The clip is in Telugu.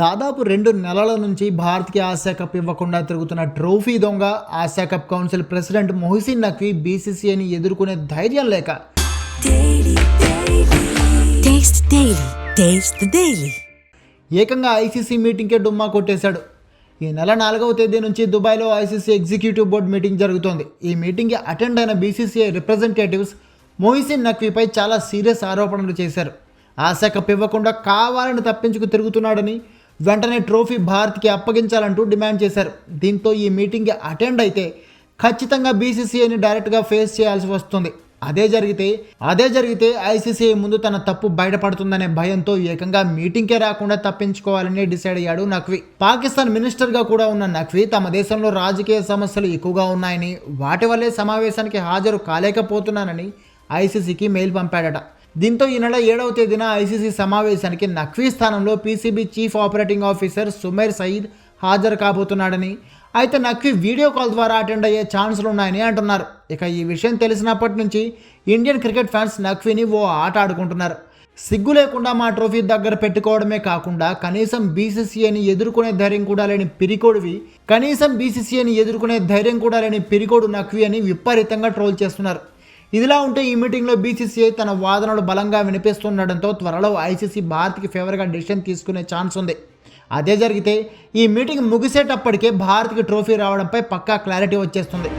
దాదాపు రెండు నెలల నుంచి భారత్కి ఆసియా కప్ ఇవ్వకుండా తిరుగుతున్న ట్రోఫీ దొంగ Asia cup council president Mohsin Naqvi బీసీసీఐని ఎదుర్కొనే ధైర్యం లేక. ఏకంగా ఐసీసీ మీటింగ్కే డుమ్మా కొట్టేశాడు. ఈ నెల నాలుగవ తేదీ నుంచి దుబాయ్లో ఐసీసీ ఎగ్జిక్యూటివ్ బోర్డు మీటింగ్ జరుగుతోంది. ఈ మీటింగ్కి అటెండ్ అయిన బీసీసీఐ రిప్రజెంటేటివ్స్ మొహిసిన్ నక్వీపై చాలా సీరియస్ ఆరోపణలు చేశారు. ఆశా కప్ ఇవ్వకుండా కావాలని తప్పించుకు తిరుగుతున్నాడని వెంటనే ట్రోఫీ భారత్కి అప్పగించాలంటూ డిమాండ్ చేశారు. దీంతో ఈ మీటింగ్కి అటెండ్ అయితే ఖచ్చితంగా బీసీసీఐని డైరెక్ట్గా ఫేస్ చేయాల్సి వస్తుంది. అదే జరిగితే అదే జరిగితే ఐసీసీ ముందు తన తప్పు బయటపడుతుందనే భయంతో ఏకంగా మీటింగ్కే రాకుండా తప్పించుకోవాలని డిసైడ్ అయ్యాడు నఖ్వీ. పాకిస్తాన్ మినిస్టర్గా కూడా ఉన్న నఖ్వీ తమ దేశంలో రాజకీయ సమస్యలు ఎక్కువగా ఉన్నాయని వాటి వల్లే సమావేశానికి హాజరు కాలేకపోతున్నానని ఐసీసీకి మెయిల్ పంపాడట. దీంతో ఈ నెల ఏడవ తేదీన ఐసీసీ సమావేశానికి నఖ్వీ స్థానంలో PCB chief operating officer Sumair Saeed హాజరు కాబోతున్నాడని. అయితే నక్వి వీడియో కాల్ ద్వారా అటెండ్ అయ్యే ఛాన్సులు ఉన్నాయని అంటున్నారు. ఇక ఈ విషయం తెలిసినప్పటి నుంచి ఇండియన్ క్రికెట్ ఫ్యాన్స్ నఖ్వీని ఓ ఆట ఆడుకుంటున్నారు. సిగ్గు లేకుండా మా ట్రోఫీ దగ్గర పెట్టుకోవడమే కాకుండా కనీసం బీసీసీఐని ఎదుర్కొనే ధైర్యం కూడా లేని పిరికోడివి కనీసం బీసీసీఐని ఎదుర్కొనే ధైర్యం కూడా లేని పిరికోడు నఖ్వీ అని విపరీతంగా ట్రోల్ చేస్తున్నారు. ఇదిలా ఉంటే ఈ మీటింగ్లో బీసీసీఐ తన వాదనలు బలంగా వినిపిస్తుండటంతో త్వరలో ఐసీసీ భారత్కి ఫేవర్గా డిసిషన్ తీసుకునే ఛాన్స్ ఉంది. అదే జరిగితే ఈ మీటింగ్ ముగిసేటప్పటికే భారత్కి ట్రోఫీ రావడంపై పక్కా క్లారిటీ వచ్చేస్తుంది.